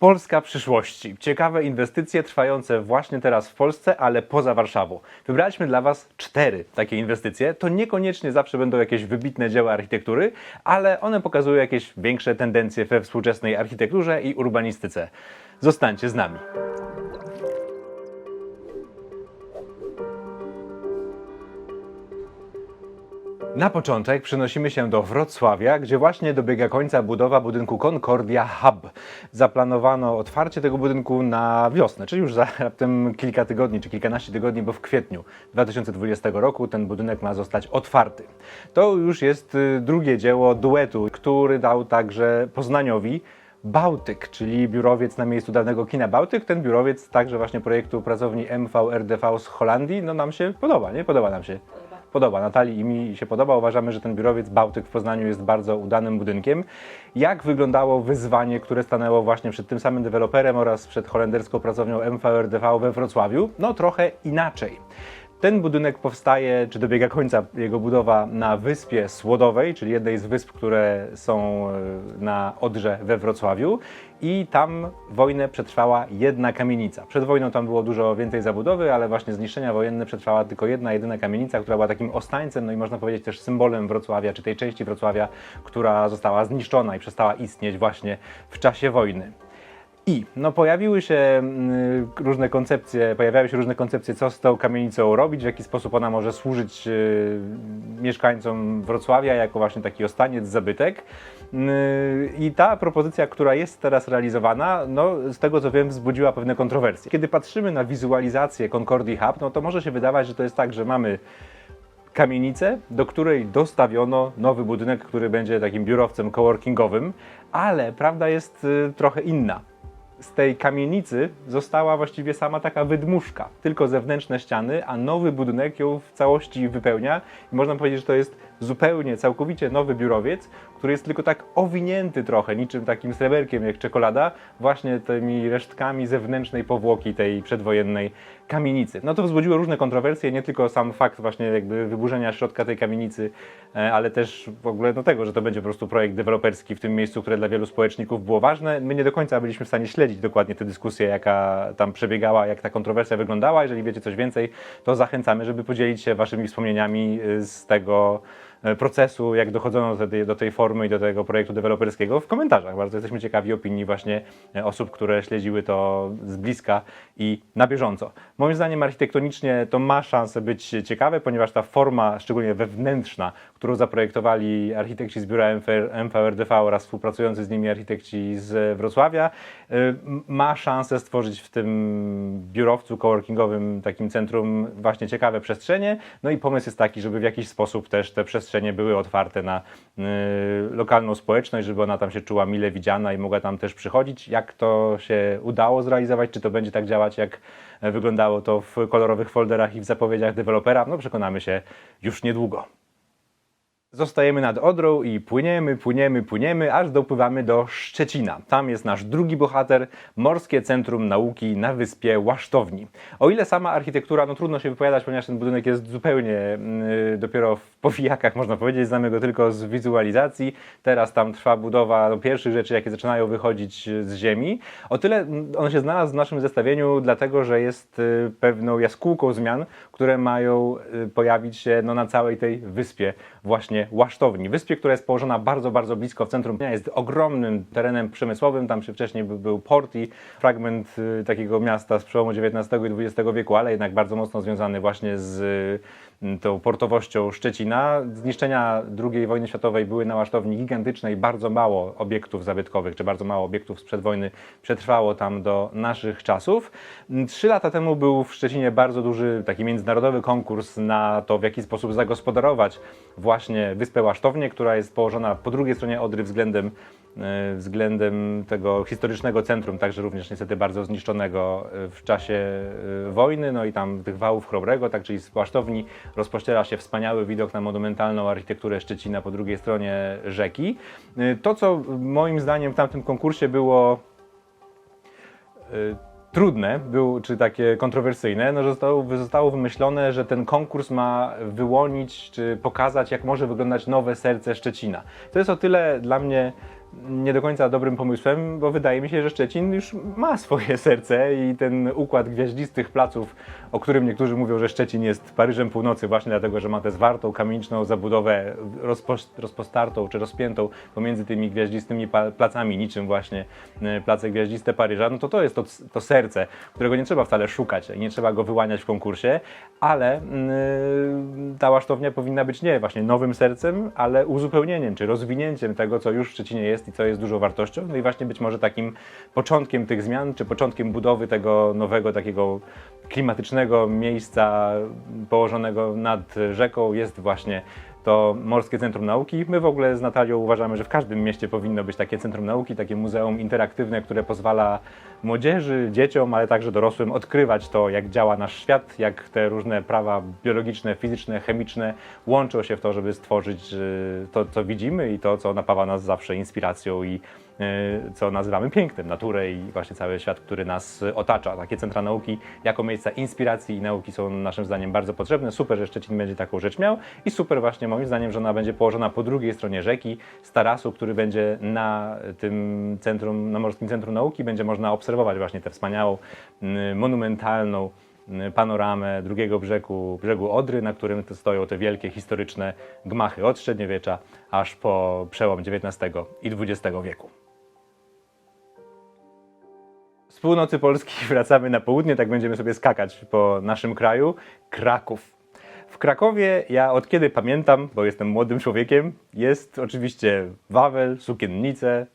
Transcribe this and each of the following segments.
Polska przyszłości. Ciekawe inwestycje trwające właśnie teraz w Polsce, ale poza Warszawą. Wybraliśmy dla Was cztery takie inwestycje. To niekoniecznie zawsze będą jakieś wybitne dzieła architektury, ale one pokazują jakieś większe tendencje we współczesnej architekturze i urbanistyce. Zostańcie z nami. Na początek przenosimy się do Wrocławia, gdzie właśnie dobiega końca budowa budynku Concordia Hub. Zaplanowano otwarcie tego budynku na wiosnę, czyli już za raptem kilka tygodni, czy kilkanaście tygodni, bo w kwietniu 2020 roku ten budynek ma zostać otwarty. To już jest y, drugie dzieło duetu, który dał także Poznaniowi Bałtyk, czyli biurowiec na miejscu dawnego kina Bałtyk. Ten biurowiec także właśnie projektu pracowni MVRDV z Holandii, no nam się podoba, nie? Podoba nam się podoba. Natalii i mi się podoba. Uważamy, że ten biurowiec Bałtyk w Poznaniu jest bardzo udanym budynkiem. Jak wyglądało wyzwanie, które stanęło właśnie przed tym samym deweloperem oraz przed holenderską pracownią MVRDV we Wrocławiu? No trochę inaczej. Ten budynek powstaje, czy dobiega końca jego budowa na wyspie Słodowej, czyli jednej z wysp, które są e, na Odrze we Wrocławiu. I tam wojnę przetrwała jedna kamienica. Przed wojną tam było dużo więcej zabudowy, ale właśnie zniszczenia wojenne przetrwała tylko jedna, jedyna kamienica, która była takim ostańcem, no i można powiedzieć też symbolem Wrocławia, czy tej części Wrocławia, która została zniszczona i przestała istnieć właśnie w czasie wojny. I no, pojawiły się mm, różne koncepcje, pojawiały się różne koncepcje, co z tą kamienicą robić, w jaki sposób ona może służyć y, mieszkańcom Wrocławia jako właśnie taki ostaniec, zabytek. Y, I ta propozycja, która jest teraz realizowana, no, z tego co wiem, wzbudziła pewne kontrowersje. Kiedy patrzymy na wizualizację Concordii Hub, no to może się wydawać, że to jest tak, że mamy kamienicę, do której dostawiono nowy budynek, który będzie takim biurowcem coworkingowym, ale prawda jest y, trochę inna. Z tej kamienicy została właściwie sama taka wydmuszka, tylko zewnętrzne ściany, a nowy budynek ją w całości wypełnia. I można powiedzieć, że to jest zupełnie, całkowicie nowy biurowiec, który jest tylko tak owinięty trochę, niczym takim sreberkiem jak czekolada, właśnie tymi resztkami zewnętrznej powłoki tej przedwojennej kamienicy. No to wzbudziło różne kontrowersje, nie tylko sam fakt właśnie jakby wyburzenia środka tej kamienicy, e, ale też w ogóle no tego, że to będzie po prostu projekt deweloperski w tym miejscu, które dla wielu społeczników było ważne. My nie do końca byliśmy w stanie śledzić dokładnie tę dyskusję, jaka tam przebiegała, jak ta kontrowersja wyglądała. Jeżeli wiecie coś więcej, to zachęcamy, żeby podzielić się waszymi wspomnieniami y, z tego e, procesu, jak dochodzono do tej, do tej formy i do tego projektu deweloperskiego w komentarzach. Bardzo jesteśmy ciekawi opinii właśnie e, osób, które śledziły to z bliska i na bieżąco. Moim zdaniem architektonicznie to ma szansę być ciekawe, ponieważ ta forma, szczególnie wewnętrzna, którą zaprojektowali architekci z biura MVRDV oraz współpracujący z nimi architekci z Wrocławia, m- ma szansę stworzyć w tym biurowcu coworkingowym, takim centrum właśnie ciekawe przestrzenie. No i pomysł jest taki, żeby w jakiś sposób też te przestrzenie były otwarte na y, lokalną społeczność, żeby ona tam się czuła mile widziana i mogła tam też przychodzić. Jak to się udało zrealizować, czy to będzie tak działać, jak wyglądało to w kolorowych folderach i w zapowiedziach dewelopera, no przekonamy się już niedługo. Zostajemy nad Odrą i płyniemy, płyniemy, płyniemy, aż dopływamy do Szczecina. Tam jest nasz drugi bohater, Morskie Centrum Nauki na wyspie Łasztowni. O ile sama architektura, no trudno się wypowiadać, ponieważ ten budynek jest zupełnie yy, dopiero w powijakach, można powiedzieć, znamy go tylko z wizualizacji. Teraz tam trwa budowa no, pierwszych rzeczy, jakie zaczynają wychodzić z ziemi. O tyle on się znalazł w naszym zestawieniu, dlatego że jest y, pewną jaskółką zmian, które mają y, pojawić się no, na całej tej wyspie właśnie Łasztowni. Wyspie, która jest położona bardzo, bardzo blisko w centrum. Jest ogromnym terenem przemysłowym, tam się wcześniej by- był port i fragment takiego miasta z przełomu XIX i XX wieku, ale jednak bardzo mocno związany właśnie z tą portowością Szczecina. Zniszczenia II wojny światowej były na Łasztowni gigantyczne i bardzo mało obiektów zabytkowych, czy bardzo mało obiektów sprzed wojny przetrwało tam do naszych czasów. Trzy lata temu był w Szczecinie bardzo duży taki międzynarodowy konkurs na to, w jaki sposób zagospodarować właśnie Wyspę Łasztownię, która jest położona po drugiej stronie Odry względem względem tego historycznego centrum, także również niestety bardzo zniszczonego e, w czasie e, wojny, no i tam tych wałów Chrobrego, tak, czyli z Łasztowni rozpościera się wspaniały widok na monumentalną architekturę Szczecina po drugiej stronie rzeki. E, To, co moim zdaniem w tamtym konkursie było trudne, był, czy takie kontrowersyjne, no, że zostało, zostało wymyślone, że ten konkurs ma wyłonić, czy pokazać, jak może wyglądać nowe serce Szczecina. To jest o tyle dla mnie nie do końca dobrym pomysłem, bo wydaje mi się, że Szczecin już ma swoje serce i ten układ gwiaździstych placów, o którym niektórzy mówią, że Szczecin jest Paryżem Północy właśnie dlatego, że ma tę zwartą, kamieniczną zabudowę rozpo, rozpostartą czy rozpiętą pomiędzy tymi gwiaździstymi placami, niczym właśnie e, place gwiaździste Paryża, no to to jest to, to serce, którego nie trzeba wcale szukać nie trzeba go wyłaniać w konkursie, ale mm, ta łasztownia powinna być nie właśnie nowym sercem, ale uzupełnieniem czy rozwinięciem tego, co już w Szczecinie jest i co jest dużą wartością. No i właśnie być może takim początkiem tych zmian, czy początkiem budowy tego nowego takiego klimatycznego miejsca położonego nad rzeką jest właśnie to Morskie Centrum Nauki. My w ogóle z Natalią uważamy, że w każdym mieście powinno być takie centrum nauki, takie muzeum interaktywne, które pozwala młodzieży, dzieciom, ale także dorosłym odkrywać to, jak działa nasz świat, jak te różne prawa biologiczne, fizyczne, chemiczne łączą się w to, żeby stworzyć y, to, co widzimy i to, co napawa nas zawsze inspiracją i y, co nazywamy pięknem, naturę i właśnie cały świat, który nas otacza. Takie centra nauki jako miejsca inspiracji i nauki są naszym zdaniem bardzo potrzebne. Super, że Szczecin będzie taką rzecz miał i super właśnie moim zdaniem, że ona będzie położona po drugiej stronie rzeki, z tarasu, który będzie na tym centrum, na Morskim Centrum Nauki, będzie można obserwować właśnie tę wspaniałą, y, monumentalną y, panoramę drugiego brzegu, brzegu Odry, na którym stoją te wielkie historyczne gmachy od średniowiecza aż po przełom XIX i XX wieku. Z północy Polski wracamy na południe, tak będziemy sobie skakać po naszym kraju. Kraków. W Krakowie ja od kiedy pamiętam, bo jestem młodym człowiekiem, jest oczywiście Wawel, Sukiennice,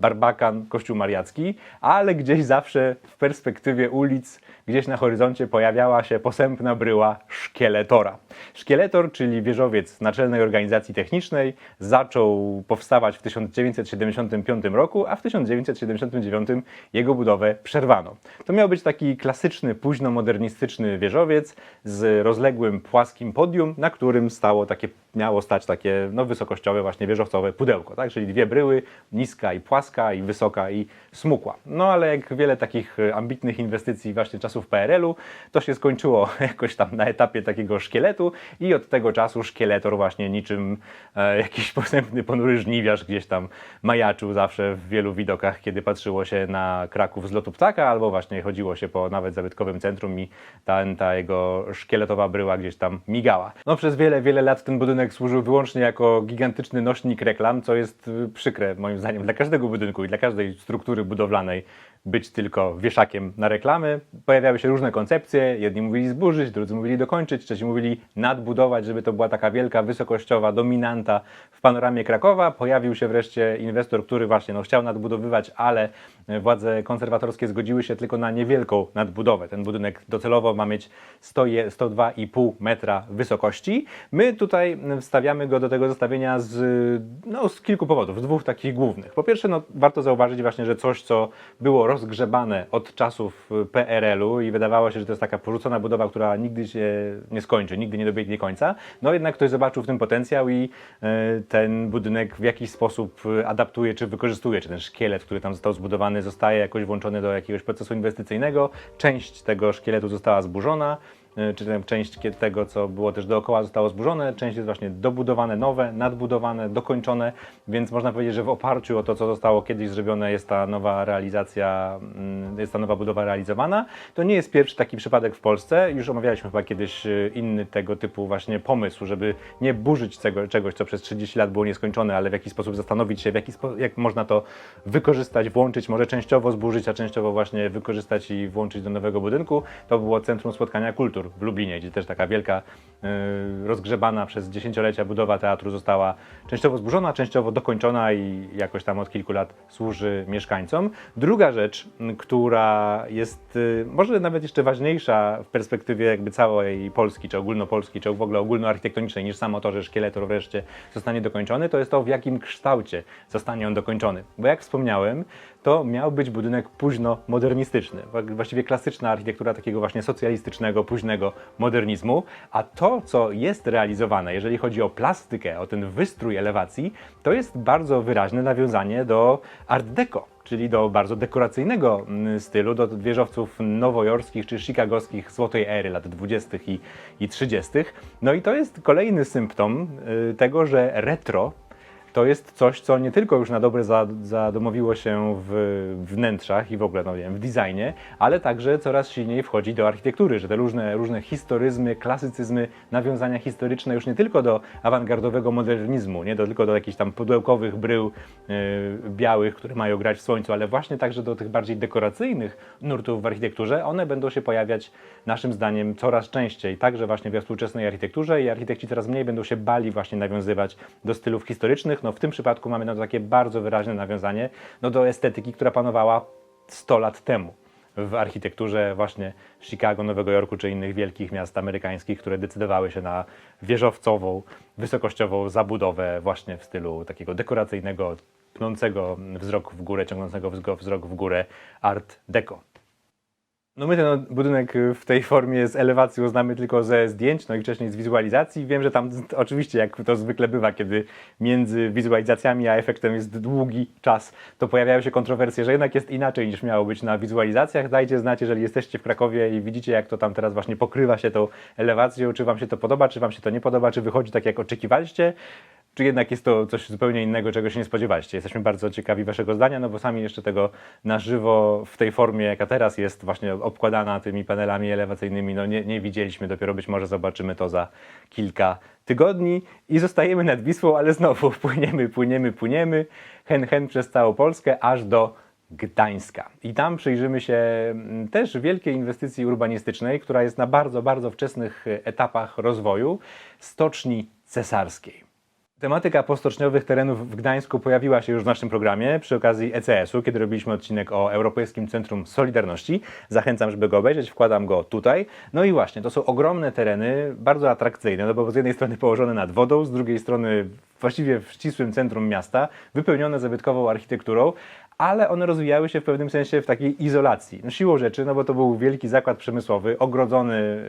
Barbakan, Kościół Mariacki, ale gdzieś zawsze w perspektywie ulic, gdzieś na horyzoncie pojawiała się posępna bryła Szkieletora. Szkieletor, czyli wieżowiec Naczelnej Organizacji Technicznej, zaczął powstawać w 1975 roku, a w 1979 jego budowę przerwano. To miał być taki klasyczny, późno modernistyczny wieżowiec z rozległym, płaskim podium, na którym stało takie, miało stać takie no, wysokościowe, właśnie wieżowcowe pudełko, tak? czyli dwie bryły, niska i płaska, i wysoka i smukła. No ale jak wiele takich e, ambitnych inwestycji właśnie czasów PRL-u, to się skończyło jakoś tam na etapie takiego szkieletu i od tego czasu szkieletor właśnie niczym e, jakiś posępny ponury żniwiarz gdzieś tam majaczył zawsze w wielu widokach, kiedy patrzyło się na Kraków z lotu ptaka, albo właśnie chodziło się po nawet zabytkowym centrum i ta, ta jego szkieletowa bryła gdzieś tam migała. No przez wiele, wiele lat ten budynek służył wyłącznie jako gigantyczny nośnik reklam, co jest y, przykre moim zdaniem dla każdego budynku i dla każdej struktury budowlanej być tylko wieszakiem na reklamy. Pojawiały się różne koncepcje, jedni mówili zburzyć, drudzy mówili dokończyć, trzeci mówili nadbudować, żeby to była taka wielka, wysokościowa dominanta w panoramie Krakowa. Pojawił się wreszcie inwestor, który właśnie no, chciał nadbudowywać, ale władze konserwatorskie zgodziły się tylko na niewielką nadbudowę. Ten budynek docelowo ma mieć 100, je- 102,5 metra wysokości. My tutaj wstawiamy go do tego zestawienia z, no, z kilku powodów, z dwóch takich głównych. Po pierwsze, no, warto zauważyć właśnie, że coś, co było rozgrzebane od czasów PRL-u i wydawało się, że to jest taka porzucona budowa, która nigdy się nie skończy, nigdy nie dobiegnie końca, no jednak ktoś zobaczył w tym potencjał i e, ten budynek w jakiś sposób e, adaptuje czy wykorzystuje, czy ten szkielet, który tam został zbudowany, zostaje jakoś włączony do jakiegoś procesu inwestycyjnego. Część tego szkieletu została zburzona, y, czy tam część tego, co było też dookoła, zostało zburzone, część jest właśnie dobudowane, nowe, nadbudowane, dokończone, więc można powiedzieć, że w oparciu o to, co zostało kiedyś zrobione, jest ta nowa realizacja, mm, jest ta nowa budowa realizowana. To nie jest pierwszy taki przypadek w Polsce, już omawialiśmy chyba kiedyś y, inny tego typu właśnie pomysł, żeby nie burzyć tego, czegoś, co przez 30 lat było nieskończone, ale w jakiś sposób zastanowić się, w jaki jak można to wykorzystać, włączyć, może częściowo zburzyć, a częściowo właśnie wykorzystać i włączyć do nowego budynku. To było Centrum Spotkania Kultur w Lublinie, gdzie też taka wielka, y, rozgrzebana przez dziesięciolecia budowa teatru została częściowo zburzona, częściowo dokończona i jakoś tam od kilku lat służy mieszkańcom. Druga rzecz, która jest y, może nawet jeszcze ważniejsza w perspektywie jakby całej Polski, czy ogólnopolskiej, czy w ogóle ogólnoarchitektonicznej, niż samo to, że szkieletor wreszcie zostanie dokończony, to jest to, w jakim kształcie zostanie on dokończony. Bo jak wspomniałem, to miał być budynek późno modernistyczny, właściwie klasyczna architektura takiego właśnie socjalistycznego, późnego modernizmu, a to, co jest realizowane, jeżeli chodzi o plastykę, o ten wystrój elewacji, to jest bardzo wyraźne nawiązanie do Art Deco, czyli do bardzo dekoracyjnego mm, stylu, do wieżowców nowojorskich czy chicagowskich złotej ery lat 20. i, i 30. No i to jest kolejny symptom y, tego, że retro to jest coś, co nie tylko już na dobre za- zadomowiło się w wnętrzach i w ogóle, no wiem, w designie, ale także coraz silniej wchodzi do architektury, że te różne, różne historyzmy, klasycyzmy, nawiązania historyczne już nie tylko do awangardowego modernizmu, nie do, tylko do jakichś tam pudełkowych brył yy, białych, które mają grać w słońcu, ale właśnie także do tych bardziej dekoracyjnych nurtów w architekturze, one będą się pojawiać naszym zdaniem coraz częściej, także właśnie we współczesnej architekturze i architekci coraz mniej będą się bali właśnie nawiązywać do stylów historycznych. No w tym przypadku mamy no, takie bardzo wyraźne nawiązanie no, do estetyki, która panowała 100 lat temu w architekturze właśnie Chicago, Nowego Jorku czy innych wielkich miast amerykańskich, które decydowały się na wieżowcową, wysokościową zabudowę właśnie w stylu takiego dekoracyjnego, pnącego wzrok w górę, ciągnącego wzrok w górę art deco. No my ten budynek y, w tej formie z elewacją znamy tylko ze zdjęć, no i wcześniej z wizualizacji. Wiem, że tam oczywiście, jak to zwykle bywa, kiedy między wizualizacjami a efektem jest długi czas, to pojawiają się kontrowersje, że jednak jest inaczej niż miało być na wizualizacjach. Dajcie znać, jeżeli jesteście w Krakowie i widzicie, jak to tam teraz właśnie pokrywa się tą elewacją, czy Wam się to podoba, czy Wam się to nie podoba, czy wychodzi tak, jak oczekiwaliście czy jednak jest to coś zupełnie innego, czego się nie spodziewaliście? Jesteśmy bardzo ciekawi Waszego zdania, no bo sami jeszcze tego na żywo w tej formie, jaka teraz jest, właśnie obkładana tymi panelami elewacyjnymi, no nie, nie widzieliśmy. Dopiero być może zobaczymy to za kilka tygodni i zostajemy nad Wisłą, ale znowu płyniemy, płyniemy, płyniemy, hen, hen przez całą Polskę, aż do Gdańska. I tam przyjrzymy się mm, też wielkiej inwestycji urbanistycznej, która jest na bardzo, bardzo wczesnych e, etapach rozwoju, stoczni cesarskiej. Tematyka postoczniowych terenów w Gdańsku pojawiła się już w naszym programie przy okazji ECS-u, kiedy robiliśmy odcinek o Europejskim Centrum Solidarności. Zachęcam, żeby go obejrzeć, wkładam go tutaj. No i właśnie, to są ogromne tereny, bardzo atrakcyjne, no bo z jednej strony położone nad wodą, z drugiej strony właściwie w ścisłym centrum miasta, wypełnione zabytkową architekturą, ale one rozwijały się w pewnym sensie w takiej izolacji. No siłą rzeczy, no bo to był wielki zakład przemysłowy, ogrodzony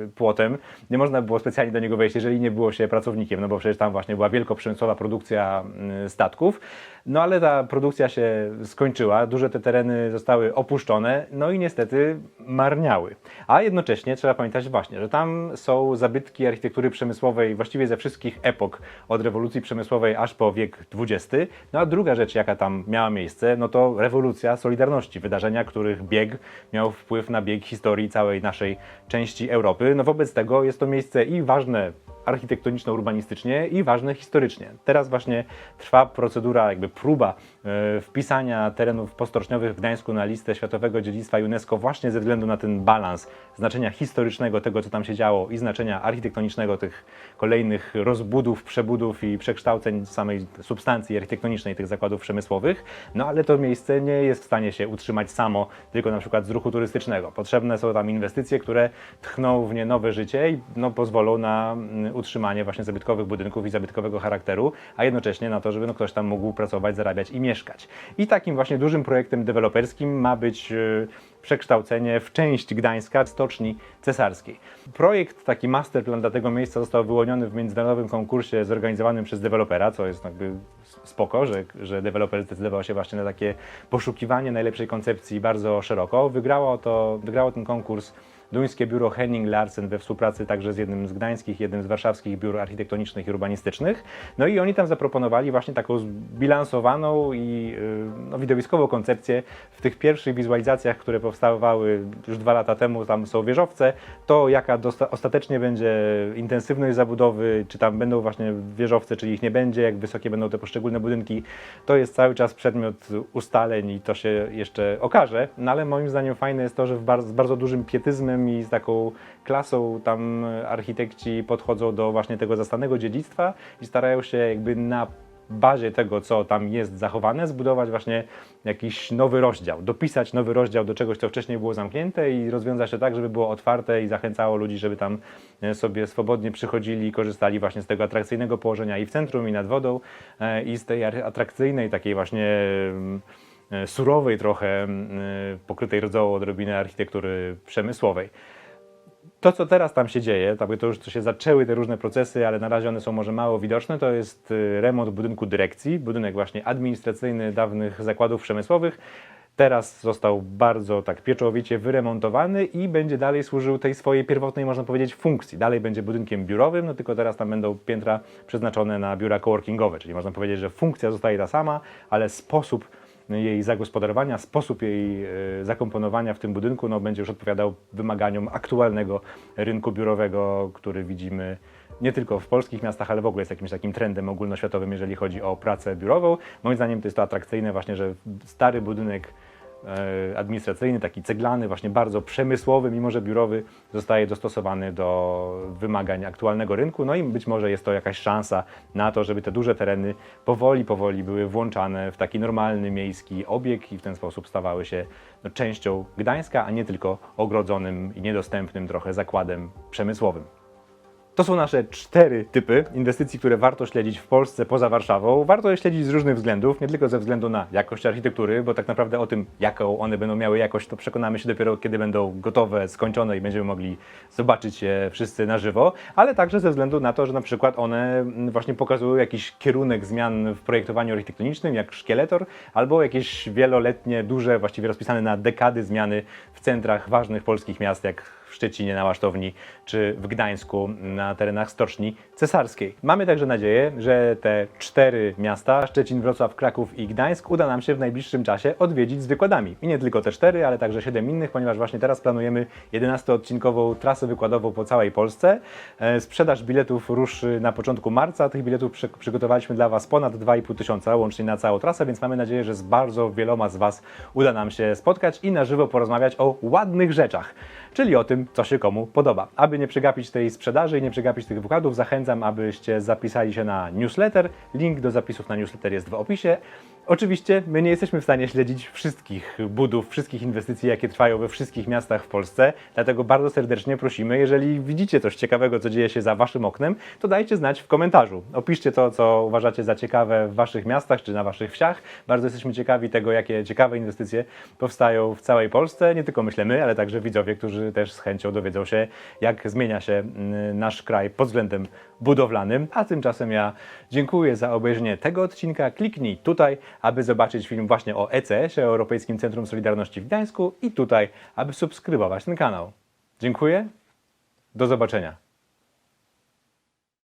yy, płotem. Nie można było specjalnie do niego wejść, jeżeli nie było się pracownikiem, no bo przecież tam właśnie była wielkoprzemysłowa produkcja yy, statków. No ale ta produkcja się skończyła, duże te tereny zostały opuszczone, no i niestety marniały. A jednocześnie trzeba pamiętać właśnie, że tam są zabytki architektury przemysłowej właściwie ze wszystkich epok, od rewolucji przemysłowej aż po wiek XX. No a druga rzecz, jaka tam miała miejsce, no to rewolucja Solidarności, wydarzenia, których bieg miał wpływ na bieg historii całej naszej części Europy. No wobec tego jest to miejsce i ważne architektoniczno-urbanistycznie i ważne historycznie. Teraz właśnie trwa procedura, jakby próba e, wpisania terenów postoczniowych w Gdańsku na listę Światowego Dziedzictwa UNESCO właśnie ze względu na ten balans znaczenia historycznego tego, co tam się działo i znaczenia architektonicznego tych kolejnych rozbudów, przebudów i przekształceń samej substancji architektonicznej tych zakładów przemysłowych. No ale to miejsce nie jest w stanie się utrzymać samo tylko na przykład z ruchu turystycznego. Potrzebne są tam inwestycje, które tchną w nie nowe życie i no, pozwolą na mm, utrzymanie właśnie zabytkowych budynków i zabytkowego charakteru, a jednocześnie na to, żeby no, ktoś tam mógł pracować, zarabiać i mieszkać. I takim właśnie dużym projektem deweloperskim ma być yy, przekształcenie w część Gdańska stoczni cesarskiej. Projekt, taki masterplan dla tego miejsca został wyłoniony w międzynarodowym konkursie zorganizowanym przez dewelopera, co jest jakby spoko, że, że deweloper zdecydował się właśnie na takie poszukiwanie najlepszej koncepcji bardzo szeroko. Wygrało, to, wygrało ten konkurs duńskie biuro Henning Larsen we współpracy także z jednym z gdańskich, jednym z warszawskich biur architektonicznych i urbanistycznych. No i oni tam zaproponowali właśnie taką zbilansowaną i yy, no, widowiskową koncepcję. W tych pierwszych wizualizacjach, które powstawały już dwa lata temu, tam są wieżowce, to jaka ostatecznie będzie intensywność zabudowy, czy tam będą właśnie wieżowce, czy ich nie będzie, jak wysokie będą te poszczególne budynki, to jest cały czas przedmiot ustaleń i to się jeszcze okaże, no ale moim zdaniem fajne jest to, że z bardzo dużym pietyzmem i z taką klasą tam architekci podchodzą do właśnie tego zastanego dziedzictwa i starają się jakby na bazie tego, co tam jest zachowane, zbudować właśnie jakiś nowy rozdział, dopisać nowy rozdział do czegoś, co wcześniej było zamknięte i rozwiązać to tak, żeby było otwarte i zachęcało ludzi, żeby tam e, sobie swobodnie przychodzili i korzystali właśnie z tego atrakcyjnego położenia i w centrum, i nad wodą, e, i z tej atrakcyjnej, takiej właśnie mm, surowej trochę, mm, e, pokrytej rodzołą odrobinę architektury przemysłowej. To, co teraz tam się dzieje, to już to się zaczęły te różne procesy, ale na razie one są może mało widoczne, to jest y, remont budynku dyrekcji, budynek właśnie administracyjny dawnych zakładów przemysłowych. Teraz został bardzo tak pieczołowicie wyremontowany i będzie dalej służył tej swojej pierwotnej, można powiedzieć, funkcji. Dalej będzie budynkiem biurowym, no tylko teraz tam będą piętra przeznaczone na biura coworkingowe, czyli można powiedzieć, że funkcja zostaje ta sama, ale sposób jej zagospodarowania, sposób jej e, zakomponowania w tym budynku no, będzie już odpowiadał wymaganiom aktualnego rynku biurowego, który widzimy nie tylko w polskich miastach, ale w ogóle jest jakimś takim trendem ogólnoświatowym, jeżeli chodzi o pracę biurową. Moim zdaniem to jest to atrakcyjne właśnie, że stary budynek administracyjny, taki ceglany, właśnie bardzo przemysłowy, mimo że biurowy, zostaje dostosowany do wymagań aktualnego rynku. No i być może jest to jakaś szansa na to, żeby te duże tereny powoli, powoli były włączane w taki normalny miejski obieg i w ten sposób stawały się no, częścią Gdańska, a nie tylko ogrodzonym i niedostępnym trochę zakładem przemysłowym. To są nasze cztery typy inwestycji, które warto śledzić w Polsce poza Warszawą. Warto je śledzić z różnych względów, nie tylko ze względu na jakość architektury, bo tak naprawdę o tym, jaką one będą miały jakość, to przekonamy się dopiero, kiedy będą gotowe, skończone i będziemy mogli zobaczyć je wszyscy na żywo, ale także ze względu na to, że na przykład one mm, właśnie pokazują jakiś kierunek zmian w projektowaniu architektonicznym, jak szkieletor, albo jakieś wieloletnie, duże, właściwie rozpisane na dekady zmiany w centrach ważnych polskich miast, jak w Szczecinie na Łasztowni, czy w Gdańsku na terenach Stoczni Cesarskiej. Mamy także nadzieję, że te cztery miasta, Szczecin, Wrocław, Kraków i Gdańsk, uda nam się w najbliższym czasie odwiedzić z wykładami. I nie tylko te cztery, ale także siedem innych, ponieważ właśnie teraz planujemy 11-odcinkową trasę wykładową po całej Polsce. E, Sprzedaż biletów ruszy na początku marca. Tych biletów przy, przygotowaliśmy dla Was ponad 2,5 tysiąca łącznie na całą trasę, więc mamy nadzieję, że z bardzo wieloma z Was uda nam się spotkać i na żywo porozmawiać o ładnych rzeczach, czyli o tym, co się komu podoba. Aby nie przegapić tej sprzedaży i nie przegapić tych wykładów, zachęcam, abyście zapisali się na newsletter. Link do zapisów na newsletter jest w opisie. Oczywiście my nie jesteśmy w stanie śledzić wszystkich budów, wszystkich inwestycji, jakie trwają we wszystkich miastach w Polsce, dlatego bardzo serdecznie prosimy, jeżeli widzicie coś ciekawego, co dzieje się za waszym oknem, to dajcie znać w komentarzu. Opiszcie to, co uważacie za ciekawe w waszych miastach czy na waszych wsiach. Bardzo jesteśmy ciekawi tego, jakie ciekawe inwestycje powstają w całej Polsce. Nie tylko myślę my, ale także widzowie, którzy też z chęcią dowiedzą się, jak zmienia się mm, nasz kraj pod względem budowlanym. A tymczasem ja dziękuję za obejrzenie tego odcinka. Kliknij tutaj, aby zobaczyć film właśnie o ECS-ie, Europejskim Centrum Solidarności w Gdańsku i tutaj, aby subskrybować ten kanał. Dziękuję. Do zobaczenia.